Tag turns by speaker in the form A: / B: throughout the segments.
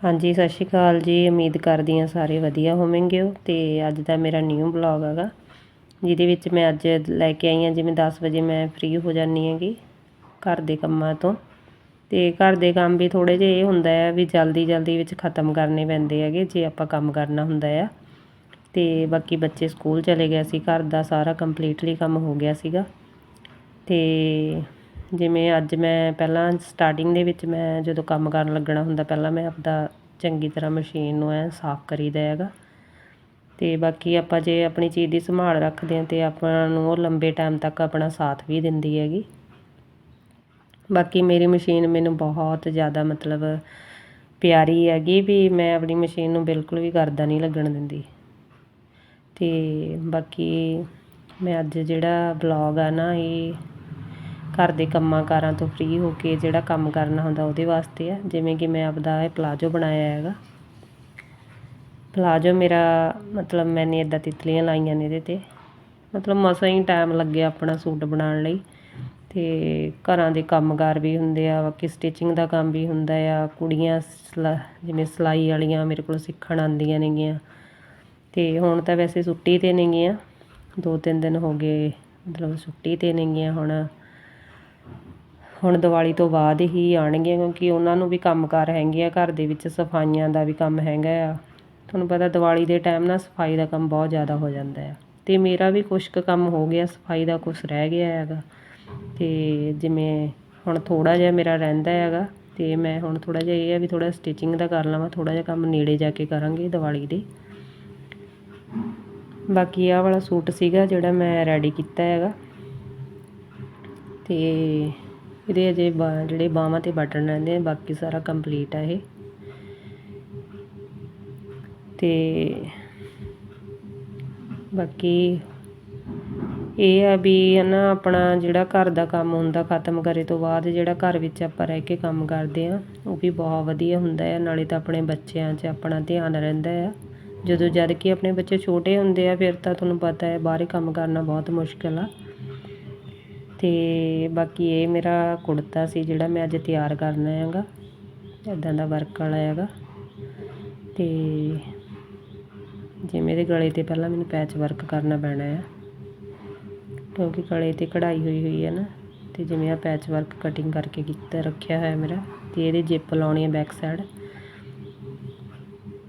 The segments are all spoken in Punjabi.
A: ਹਾਂਜੀ, ਸਤਿ ਸ਼੍ਰੀ ਅਕਾਲ ਜੀ। ਉਮੀਦ ਕਰਦੀ ਹਾਂ ਸਾਰੇ ਵਧੀਆ ਹੋਵੋਗੇ ਹੋ ਤੇ ਅੱਜ ਦਾ ਮੇਰਾ ਨਿਊ ਬਲੌਗ ਹੈਗਾ, ਜਿਹਦੇ ਵਿੱਚ ਮੈਂ ਅੱਜ ਲੈ ਕੇ ਆਈ ਹਾਂ। ਜਿਵੇਂ 10 ਵਜੇ ਮੈਂ ਫ੍ਰੀ ਹੋ ਜਾਂਦੀ ਹੈਗੀ ਘਰ ਦੇ ਕੰਮਾਂ ਤੋਂ। ਤੇ ਘਰ ਦੇ ਕੰਮ ਵੀ ਥੋੜੇ ਜਿਹੇ ਇਹ ਹੁੰਦਾ ਹੈ ਵੀ ਜਲਦੀ ਜਲਦੀ ਵਿੱਚ ਖਤਮ ਕਰਨੇ ਪੈਂਦੇ ਹੈਗੇ, ਜੇ ਆਪਾਂ ਕੰਮ ਕਰਨਾ ਹੁੰਦਾ ਆ। ਤੇ ਬਾਕੀ ਬੱਚੇ ਸਕੂਲ ਚਲੇ ਗਏ ਸੀ। ਘਰ ਦਾ ਸਾਰਾ ਕੰਪਲੀਟਲੀ ਕੰਮ ਹੋ ਗਿਆ ਸੀਗਾ। ਤੇ ਜਿਵੇਂ ਅੱਜ ਮੈਂ ਪਹਿਲਾਂ ਸਟਾਰਟਿੰਗ ਦੇ ਵਿੱਚ ਮੈਂ ਜਦੋਂ ਕੰਮ ਕਰਨ ਲੱਗਣਾ ਹੁੰਦਾ, ਪਹਿਲਾਂ ਮੈਂ ਆਪਦਾ ਚੰਗੀ ਤਰ੍ਹਾਂ ਮਸ਼ੀਨ ਨੂੰ ਐ ਸਾਫ਼ ਕਰੀਦਾ ਹੈਗਾ। ਅਤੇ ਬਾਕੀ ਆਪਾਂ ਜੇ ਆਪਣੀ ਚੀਜ਼ ਦੀ ਸੰਭਾਲ ਰੱਖਦੇ ਹਾਂ ਤੇ ਆਪਾਂ ਨੂੰ ਉਹ ਲੰਬੇ ਟਾਈਮ ਤੱਕ ਆਪਣਾ ਸਾਥ ਵੀ ਦਿੰਦੀ ਹੈਗੀ। ਬਾਕੀ ਮੇਰੀ ਮਸ਼ੀਨ ਮੈਨੂੰ ਬਹੁਤ ਜ਼ਿਆਦਾ ਮਤਲਬ ਪਿਆਰੀ ਹੈਗੀ ਵੀ ਮੈਂ ਆਪਣੀ ਮਸ਼ੀਨ ਨੂੰ ਬਿਲਕੁਲ ਵੀ ਕਰਦਾ ਨਹੀਂ ਲੱਗਣ ਦਿੰਦੀ। ਅਤੇ ਬਾਕੀ ਮੈਂ ਅੱਜ ਜਿਹੜਾ ਬਲੌਗ ਆ ਨਾ, ਇਹ ਘਰ ਦੇ ਕੰਮਾਂ ਕਾਰਾਂ ਤੋਂ ਫ੍ਰੀ ਹੋ ਕੇ ਜਿਹੜਾ ਕੰਮ ਕਰਨਾ ਹੁੰਦਾ ਉਹਦੇ ਵਾਸਤੇ ਆ। ਜਿਵੇਂ ਕਿ ਮੈਂ ਆਪਦਾ ਇਹ ਪਲਾਜੋ ਬਣਾਇਆ ਹੈਗਾ। ਪਲਾਜੋ ਮੇਰਾ ਮਤਲਬ ਮੈਨੇ ਇਦਾਂ ਤਿਤਲੀਆਂ ਲਾਈਆਂ ਨੇ ਇਹਦੇ ਤੇ। ਮਤਲਬ ਮਸਾਂ ਹੀ ਟਾਈਮ ਲੱਗਿਆ ਆਪਣਾ ਸੂਟ ਬਣਾਉਣ ਲਈ। ਤੇ ਘਰਾਂ ਦੇ ਕੰਮਕਾਰ ਵੀ ਹੁੰਦੇ ਆ, ਬਾਕੀ ਸਟਿਚਿੰਗ ਦਾ ਕੰਮ ਵੀ ਹੁੰਦਾ ਆ। ਕੁੜੀਆਂ ਜਿਵੇਂ ਸਿਲਾਈ ਵਾਲੀਆਂ ਮੇਰੇ ਕੋਲ ਸਿੱਖਣ ਆਉਂਦੀਆਂ ਨੇਗੀਆਂ। ਤੇ ਹੁਣ ਤਾਂ ਵੈਸੇ ਛੁੱਟੀ ਤੇ ਨੇਗੀਆਂ। ਦੋ ਤਿੰਨ ਦਿਨ ਹੋ ਗਏ ਮਤਲਬ ਛੁੱਟੀ ਤੇ ਨੇਗੀਆਂ ਹੁਣ। ਹੁਣ ਦੀਵਾਲੀ ਤੋਂ ਬਾਅਦ ਹੀ ਆਉਣਗੀਆਂ ਕਿਉਂਕਿ ਉਹਨਾਂ ਨੂੰ ਵੀ ਕੰਮਕਾਰ ਹੈਗੇ ਆ, ਘਰ ਦੇ ਵਿੱਚ ਸਫਾਈਆਂ ਦਾ ਵੀ ਕੰਮ ਹੈਗਾ ਆ। ਤੁਹਾਨੂੰ ਪਤਾ ਦੀਵਾਲੀ ਦੇ ਟਾਈਮ ਨਾ ਸਫ਼ਾਈ ਦਾ ਕੰਮ ਬਹੁਤ ਜ਼ਿਆਦਾ ਹੋ ਜਾਂਦਾ ਆ। ਅਤੇ ਮੇਰਾ ਵੀ ਕੁਛ ਕੁ ਕੰਮ ਹੋ ਗਿਆ, ਸਫ਼ਾਈ ਦਾ ਕੁਛ ਰਹਿ ਗਿਆ ਹੈਗਾ। ਅਤੇ ਜਿਵੇਂ ਹੁਣ ਥੋੜ੍ਹਾ ਜਿਹਾ ਮੇਰਾ ਰਹਿੰਦਾ ਹੈਗਾ ਅਤੇ ਮੈਂ ਹੁਣ ਥੋੜ੍ਹਾ ਜਿਹਾ ਇਹ ਆ ਵੀ ਥੋੜ੍ਹਾ ਸਟਿਚਿੰਗ ਦਾ ਕਰ ਲਵਾਂ, ਥੋੜ੍ਹਾ ਜਿਹਾ ਕੰਮ ਨੇੜੇ ਜਾ ਕੇ ਕਰਾਂਗੇ ਦੀਵਾਲੀ ਦੇ। ਬਾਕੀ ਆਹ ਵਾਲਾ ਸੂਟ ਸੀਗਾ ਜਿਹੜਾ ਮੈਂ ਰੈਡੀ ਕੀਤਾ ਹੈਗਾ। ਅਤੇ ਇਹਦੇ ਅਜੇ ਜਿਹੜੇ ਬਾਹਾਂ ਤੇ ਬਟਨ ਰਹਿੰਦੇ ਆ, ਬਾਕੀ ਸਾਰਾ ਕੰਪਲੀਟ ਆ ਇਹ। ਤੇ ਬਾਕੀ ਇਹ ਆ ਵੀ ਹਨਾ, ਆਪਣਾ ਜਿਹੜਾ ਘਰ ਦਾ ਕੰਮ ਹੁੰਦਾ ਖਤਮ ਕਰੇ ਤੋਂ ਬਾਅਦ, ਜਿਹੜਾ ਘਰ ਵਿੱਚ ਆਪਾਂ ਰਹਿ ਕੇ ਕੰਮ ਕਰਦੇ ਆ, ਉਹ ਵੀ ਬਹੁਤ ਵਧੀਆ ਹੁੰਦਾ ਹੈ ਨਾਲੇ ਤਾਂ ਆਪਣੇ ਬੱਚਿਆਂ 'ਚ ਆਪਣਾ ਧਿਆਨ ਰਹਿੰਦਾ ਆ। ਜਦੋਂ ਜਦ ਕਿ ਆਪਣੇ ਬੱਚੇ ਛੋਟੇ ਹੁੰਦੇ ਆ, ਫਿਰ ਤਾਂ ਤੁਹਾਨੂੰ ਪਤਾ ਹੈ, ਬਾਹਰੇ ਕੰਮ ਕਰਨਾ ਬਹੁਤ ਮੁਸ਼ਕਿਲ ਆ। ਅਤੇ ਬਾਕੀ ਇਹ ਮੇਰਾ ਕੁੜਤਾ ਸੀ ਜਿਹੜਾ ਮੈਂ ਅੱਜ ਤਿਆਰ ਕਰਨਾ ਹੈਗਾ ਇੱਦਾਂ ਦਾ ਵਰਕ ਵਾਲਾ ਹੈਗਾ। ਅਤੇ ਜਿਵੇਂ ਇਹਦੇ ਗਲੇ ਤੇ ਪਹਿਲਾਂ ਮੈਨੂੰ ਪੈਚ ਵਰਕ ਕਰਨਾ ਪੈਣਾ ਆ, ਕਿਉਂਕਿ ਗਲੇ ਤੇ ਕਢਾਈ ਹੋਈ ਹੋਈ ਹੈ ਨਾ ਅਤੇ ਜਿਵੇਂ ਆ ਪੈਚ ਵਰਕ ਕਟਿੰਗ ਕਰਕੇ ਕੀਤਾ, ਰੱਖਿਆ ਹੋਇਆ ਮੇਰਾ ਅਤੇ ਇਹਦੇ ਜਿੱਪ ਲਾਉਣੀ ਹੈ ਬੈਕ ਸਾਈਡ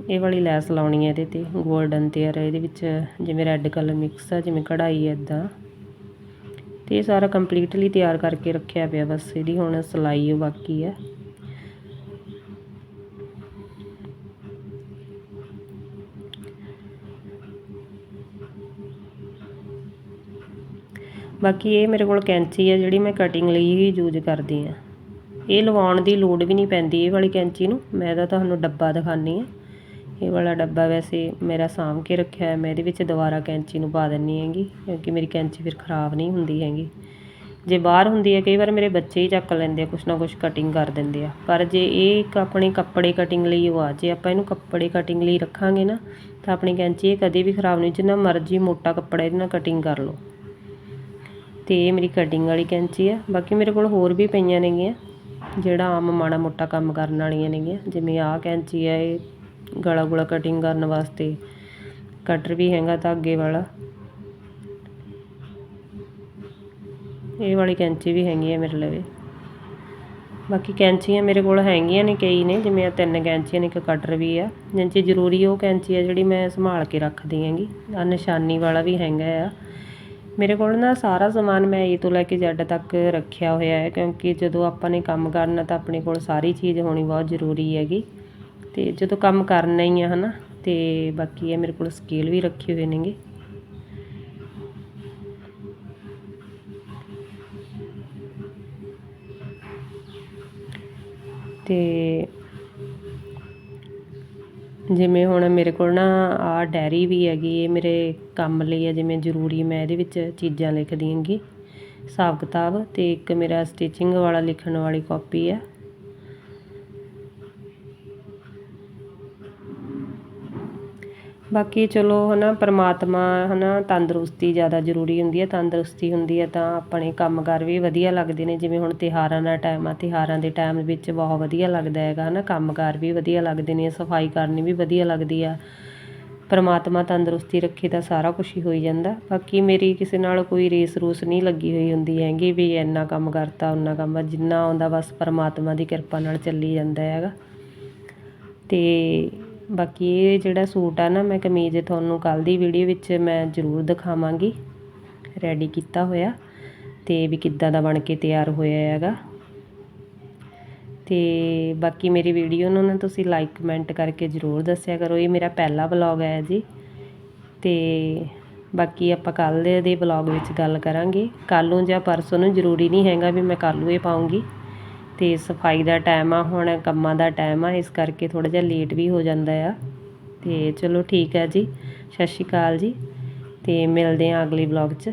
A: ਇਹ ਵਾਲੀ ਲੈਸ ਲਾਉਣੀ ਹੈ ਇਹਦੇ ਤੇ 골ਡਨ ਤੇ ਇਹਦੇ ਵਿੱਚ ਜਿਵੇਂ ਰੈੱਡ ਕਲਰ ਮਿਕਸ ਆ, ਜਿਵੇਂ ਕਢਾਈ ਹੈ ਤੇ ਇਹ ਸਾਰਾ ਕੰਪਲੀਟਲੀ ਤਿਆਰ ਕਰਕੇ ਰੱਖਿਆ ਪਿਆ ਬਸ, ਇਹਦੀ ਹੁਣ ਸਲਾਈ ਬਾਕੀ ਹੈ। ਬਾਕੀ ਇਹ ਮੇਰੇ ਕੋਲ ਕੈਂਚੀ ਹੈ ਜਿਹੜੀ ਮੈਂ ਕਟਿੰਗ ਲਈ ਹੀ ਯੂਜ਼ ਕਰਦੀ ਆ ਇਹ ਲਵਾਉਣ ਦੀ ਲੋੜ ਵੀ ਨਹੀਂ ਪੈਂਦੀ ਇਹ ਵਾਲੀ ਕੈਂਚੀ ਨੂੰ, ਮੈਂ ਤਾਂ ਤੁਹਾਨੂੰ ਡੱਬਾ ਦਿਖਾਨੀ ਆ ਇਹ ਵਾਲਾ ਡੱਬਾ ਵੈਸੇ ਮੇਰਾ ਸਾਂਭ ਕੇ ਰੱਖਿਆ ਹੈ ਮੈਂ ਇਹਦੇ ਵਿੱਚ ਦੁਬਾਰਾ ਕੈਂਚੀ ਨੂੰ ਪਾ ਦਿੰਨੀ ਹੈਗੀ, ਕਿਉਂਕਿ ਮੇਰੀ ਕੈਂਚੀ ਫਿਰ ਖਰਾਬ ਨਹੀਂ ਹੁੰਦੀ ਹੈਗੀ। ਜੇ ਬਾਹਰ ਹੁੰਦੀ ਹੈ, ਕਈ ਵਾਰ ਮੇਰੇ ਬੱਚੇ ਹੀ ਚੱਕ ਲੈਂਦੇ ਆ, ਕੁਛ ਨਾ ਕੁਛ ਕਟਿੰਗ ਕਰ ਦਿੰਦੇ ਆ। ਪਰ ਜੇ ਇਹ ਇੱਕ ਆਪਣੇ ਕੱਪੜੇ ਕਟਿੰਗ ਲਈ ਉਹ ਆ, ਜੇ ਆਪਾਂ ਇਹਨੂੰ ਕੱਪੜੇ ਕਟਿੰਗ ਲਈ ਰੱਖਾਂਗੇ ਨਾ, ਤਾਂ ਆਪਣੀ ਕੈਂਚੀ ਇਹ ਕਦੇ ਵੀ ਖਰਾਬ ਨਹੀਂ, ਜਿੰਨਾ ਮਰਜ਼ੀ ਮੋਟਾ ਕੱਪੜਾ ਇਹਦੇ ਨਾਲ ਕਟਿੰਗ ਕਰ ਲਓ। ਤੇ ਇਹ ਮੇਰੀ ਕਟਿੰਗ ਵਾਲੀ ਕੈਂਚੀ ਆ। ਬਾਕੀ ਮੇਰੇ ਕੋਲ ਹੋਰ ਵੀ ਪਈਆਂ ਨੇਗੀਆਂ, ਜਿਹੜਾ ਆਮ ਮਾੜਾ ਮੋਟਾ ਕੰਮ ਕਰਨ ਵਾਲੀਆਂ ਨੇਗੀਆਂ, ਜਿਵੇਂ ਆਹ ਕੈਂਚੀ ਆ, ਇਹ ਗਲਾ ਗੁਲਾ ਕਟਿੰਗ ਕਰਨ ਵਾਸਤੇ। ਕਟਰ ਵੀ ਹੈਗਾ ਧਾਗੇ ਵਾਲਾ। ਇਹ ਵਾਲੀ ਕੈਂਚੀ ਵੀ ਹੈਗੀ ਹੈ ਮੇਰੇ ਲਵੇ ਬਾਕੀ ਕੈਂਚੀਆਂ ਮੇਰੇ ਕੋਲ ਹੈਗੀਆਂ ਨੇ ਕਈ ਨੇ, ਜਿਵੇਂ ਆ ਤਿੰਨ ਕੈਂਚੀਆਂ ਨੇ, ਇੱਕ ਕਟਰ ਵੀ ਆ। ਜਿੰਚੇ ਜ਼ਰੂਰੀ ਉਹ ਕੈਂਚੀ ਆ ਜਿਹੜੀ ਮੈਂ ਸੰਭਾਲ ਕੇ ਰੱਖਦੀ ਹੈਗੀ। ਆ ਨਿਸ਼ਾਨੀ ਵਾਲਾ ਵੀ ਹੈਗਾ ਆ। ਮੇਰੇ ਕੋਲ ਨਾ ਸਾਰਾ ਸਮਾਨ ਮੈਂ ਏ ਤੋਂ ਲੈ ਕੇ ਜ਼ੈਡ ਤੱਕ ਰੱਖਿਆ ਹੋਇਆ ਹੈ, ਕਿਉਂਕਿ ਜਦੋਂ ਆਪਾਂ ਨੇ ਕੰਮ ਕਰਨਾ ਤਾਂ ਆਪਣੇ ਕੋਲ ਸਾਰੀ ਚੀਜ਼ ਹੋਣੀ ਬਹੁਤ ਜ਼ਰੂਰੀ ਹੈਗੀ। ਤੇ ਜਦੋਂ ਕੰਮ ਕਰਨਾ ਹੀ ਆ, ਹਨਾ, ਤੇ ਬਾਕੀ ਇਹ ਮੇਰੇ ਕੋਲ ਸਕੇਲ ਵੀ ਰੱਖੇ ਹੋਏ ਨੇਗੇ। ਤੇ ਜਿਵੇਂ ਹੁਣ ਮੇਰੇ ਕੋਲ ਨਾ ਆ ਡੈਰੀ ਵੀ ਹੈਗੀ, ਇਹ ਮੇਰੇ ਕੰਮ ਲਈ ਹੈ ਜਿਵੇਂ ਜ਼ਰੂਰੀ ਮੈਂ ਇਹਦੇ ਵਿੱਚ ਚੀਜ਼ਾਂ ਲਿਖਦੀ ਹਾਂਗੀ, ਹਿਸਾਬ ਕਿਤਾਬ, ਤੇ ਇੱਕ ਮੇਰਾ ਸਟਿਚਿੰਗ ਵਾਲਾ ਲਿਖਣ ਵਾਲੀ ਕਾਪੀ ਹੈ ਬਾਕੀ ਚਲੋ ਹੈ ਨਾ ਪਰਮਾਤਮਾ ਹੈ ਨਾ ਤੰਦਰੁਸਤੀ ਜ਼ਿਆਦਾ ਜ਼ਰੂਰੀ ਹੁੰਦੀ ਹੈ, ਤੰਦਰੁਸਤੀ ਹੁੰਦੀ ਹੈ ਤਾਂ ਆਪਣੇ ਕੰਮਕਾਰ ਵੀ ਵਧੀਆ ਲੱਗਦੇ ਨੇ, ਜਿਵੇਂ ਹੁਣ ਤਿਉਹਾਰਾਂ ਦਾ ਟਾਈਮ ਆ, ਤਿਉਹਾਰਾਂ ਦੇ ਟਾਈਮ ਵਿੱਚ ਬਹੁਤ ਵਧੀਆ ਲੱਗਦਾ ਹੈਗਾ ਹੈ ਹਨਾ, ਕੰਮਕਾਰ ਵੀ ਵਧੀਆ ਲੱਗਦੇ ਨੇ, ਸਫ਼ਾਈ ਕਰਨੀ ਵੀ ਵਧੀਆ ਲੱਗਦੀ ਆ। ਪਰਮਾਤਮਾ ਤੰਦਰੁਸਤੀ ਰੱਖੇ ਤਾਂ ਸਾਰਾ ਕੁਝ ਹੀ ਹੋਈ ਜਾਂਦਾ। ਬਾਕੀ ਮੇਰੀ ਕਿਸੇ ਨਾਲ ਕੋਈ ਰੇਸ ਰੂਸ ਨਹੀਂ ਲੱਗੀ ਹੋਈ ਹੁੰਦੀ ਹੈਗੀ ਵੀ ਇੰਨਾ ਕੰਮ ਕਰਤਾ ਉਨਾ ਕੰਮ ਜਿੰਨਾ ਆਉਂਦਾ ਬਸ ਪਰਮਾਤਮਾ ਦੀ ਕਿਰਪਾ ਨਾਲ ਚੱਲੀ ਜਾਂਦਾ ਹੈਗਾ। ਤੇ ਬਾਕੀ ਇਹ ਜਿਹੜਾ ਸੂਟ ਆ ਨਾ, ਮੈਂ ਕਮੀਜ਼ ਤੁਹਾਨੂੰ ਕੱਲ ਦੀ ਵੀਡੀਓ ਵਿੱਚ ਮੈਂ ਜ਼ਰੂਰ ਦਿਖਾਵਾਂਗੀ। ਰੈਡੀ ਕੀਤਾ ਹੋਇਆ ਤੇ ਵੀ ਕਿੱਦਾਂ ਦਾ ਬਣ ਕੇ ਤਿਆਰ ਹੋਇਆ ਹੈਗਾ। ਤੇ ਬਾਕੀ ਮੇਰੀ ਵੀਡੀਓ ਨੂੰ ਨਾ ਤੁਸੀਂ ਲਾਈਕ ਕਮੈਂਟ ਕਰਕੇ ਜ਼ਰੂਰ ਦੱਸਿਆ ਕਰੋ। ਇਹ ਮੇਰਾ ਪਹਿਲਾ ਵਲੌਗ ਹੈ ਜੀ। ਤੇ ਬਾਕੀ ਆਪਾਂ ਕੱਲ ਦੇ ਦੇ ਵਲੌਗ ਵਿੱਚ ਗੱਲ ਕਰਾਂਗੇ। ਕੱਲ ਨੂੰ ਜਾਂ ਪਰਸੋਂ ਨੂੰ ਜ਼ਰੂਰੀ ਨਹੀਂ ਹੈਗਾ ਵੀ ਮੈਂ ਕੱਲ ਨੂੰ ਇਹ ਪਾਉਂਗੀ। ਅਤੇ ਸਫ਼ਾਈ ਦਾ ਟਾਈਮ ਆ, ਹੁਣ ਕੰਮਾਂ ਦਾ ਟਾਈਮ ਆ, ਇਸ ਕਰਕੇ ਥੋੜ੍ਹਾ ਜਿਹਾ ਲੇਟ ਵੀ ਹੋ ਜਾਂਦਾ ਆ। ਅਤੇ ਚਲੋ ਠੀਕ ਹੈ ਜੀ, ਸਤਿ ਸ਼੍ਰੀ ਅਕਾਲ ਜੀ ਅਤੇ ਮਿਲਦੇ ਹਾਂ ਅਗਲੇ ਵਲੌਗ 'ਚ।